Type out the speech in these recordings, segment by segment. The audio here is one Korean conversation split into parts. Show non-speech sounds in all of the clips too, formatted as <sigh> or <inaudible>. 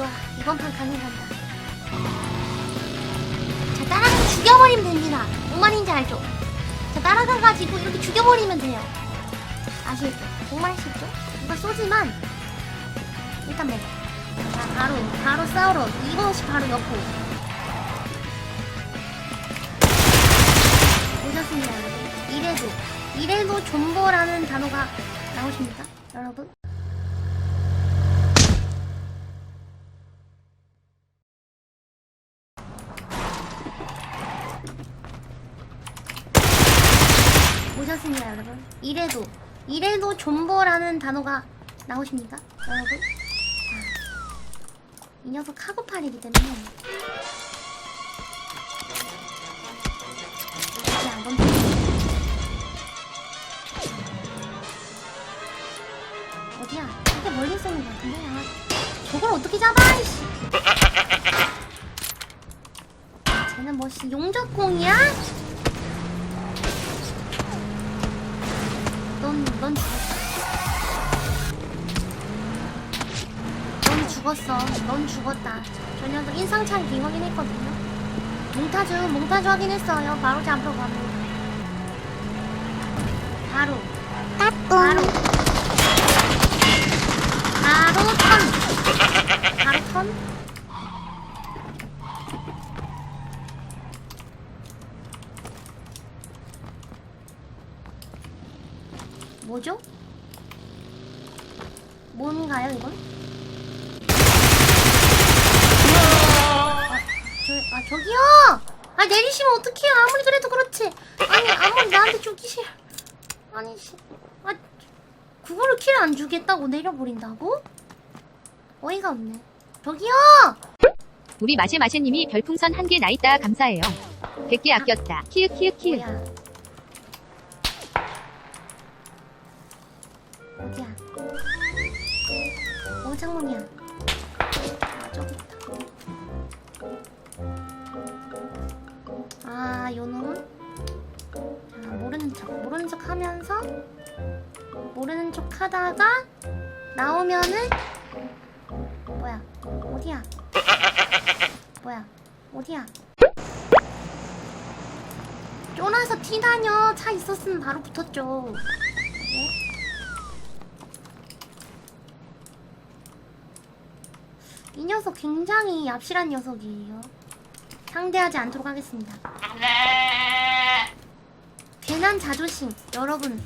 좋아. 이번 판 가능한다. 자, 따라가 죽여버리면 됩니다. 뭔 말인지 알죠? 자, 따라가가지고 이렇게 죽여버리면 돼요. 아시겠죠? 정말 쉽죠? 이거 쏘지만 일단 먹어. 자, 바로 바로 싸우러 이것이 바로 여포. 보셨습니다, 여러분? 이래도 이래도 존버라는 단어가 나오십니까, 여러분? 보셨습니다, 여러분? 이래도 이래도 존버라는 단어가 나오십니까, 여러분? 자, 이 녀석 카고팔이기 때문에 야, 넌 어디야? 되게 멀리 있었는 것 같은데? 아, 저걸 어떻게 잡아? 이씨. 쟤는 뭐씨 용접공이야? 넌, 넌 죽었어. 넌 죽었다. 저 녀석 인상착의 확인했거든요. 몽타주, 몽타주 확인했어요. 바로 잡으러 가면. 바로. 바로. 바로 턴. 바로 턴. 뭐죠? 뭔가요, 이건? 아, 저, 아, 저기요! 아, 내리시면 어떡해요. 아무리 그래도 그렇지. 아니, 아무리 나한테 죽기 싫어. 아니, 씨. 아, 그거를 킬 안 주겠다고 내려버린다고? 어이가 없네. 저기요! 우리 마셰마셰님이 별풍선 한 개 나있다 감사해요. 100개 아꼈다. 키읔 키읔 키읔. 모르는 척 하다가 나오면은 뭐야? 어디야? 뭐야? 어디야? 쫄아서 티 다녀. 차 있었으면 바로 붙었죠. 네? 이 녀석 굉장히 얍실한 녀석이에요. 상대하지 않도록 하겠습니다. 괜한 자존심, 여러분.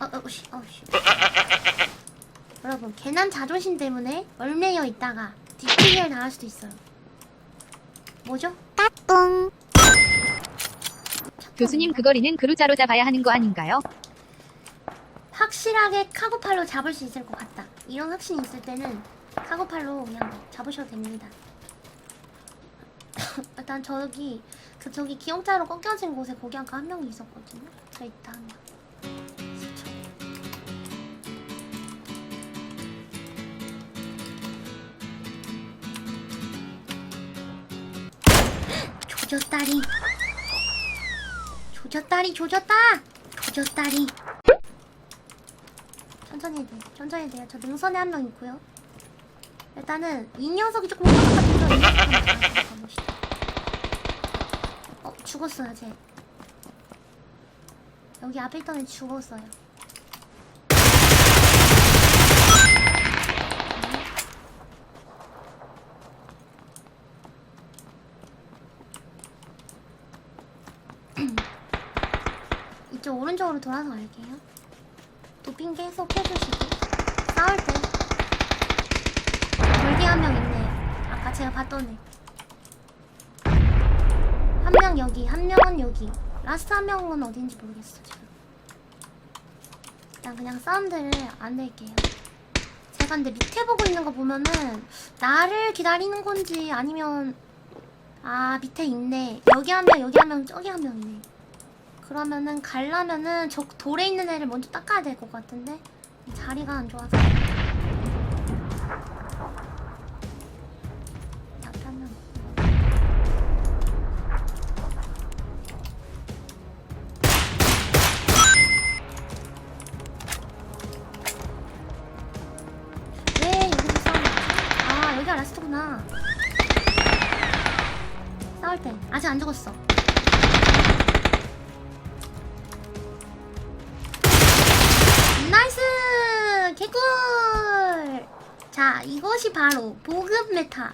어, 어, 씨, 어, 씨. 여러분, 괜한 자존심 때문에 얼매여 있다가 뒷길을 당할 수도 있어요. 뭐죠? 따뚱. 교수님 그 거리는 그루자로 잡아야 하는 거 아닌가요? 확실하게 카고팔로 잡을 수 있을 것 같다. 이런 확신이 있을 때는 카고팔로 그냥 잡으셔도 됩니다. <coughs> 일단 저기 그 저기 기억자로 꺾여진 곳에 거기 아까 한 명이 있었거든요. 저 있다 한 명. 조졌다리. 조졌다리 조졌다. 조졌다리. 천천히 돼. 천천히 돼요. 저 능선에 한 명 있고요. 일단은 이 녀석이 조금. 어 죽었어요 쟤. 여기 앞에 있던 애 죽었어요. 오른쪽으로 돌아서 갈게요. 도핑 계속 해주시고 싸울 때. 돌기 한 명 있네. 아까 제가 봤던 애 한 명 여기 한 명은 여기. 라스트 한 명은 어딘지 모르겠어 지금. 일단 그냥 사운드를 안 낼게요. 제가 근데 밑에 보고 있는 거 보면은 나를 기다리는 건지 아니면 아 밑에 있네. 여기 한 명 여기 한 명 저기 한 명 있네 그러면은 갈라면은 저 돌에 있는 애를 먼저 닦아야 될 것 같은데? 자리가 안 좋아서. 약간은. 네, 왜 여기서 싸우는 아 여기가 라스트구나. 싸울 때. 아직 안 죽었어. 자, 이것이 바로 보급 메타.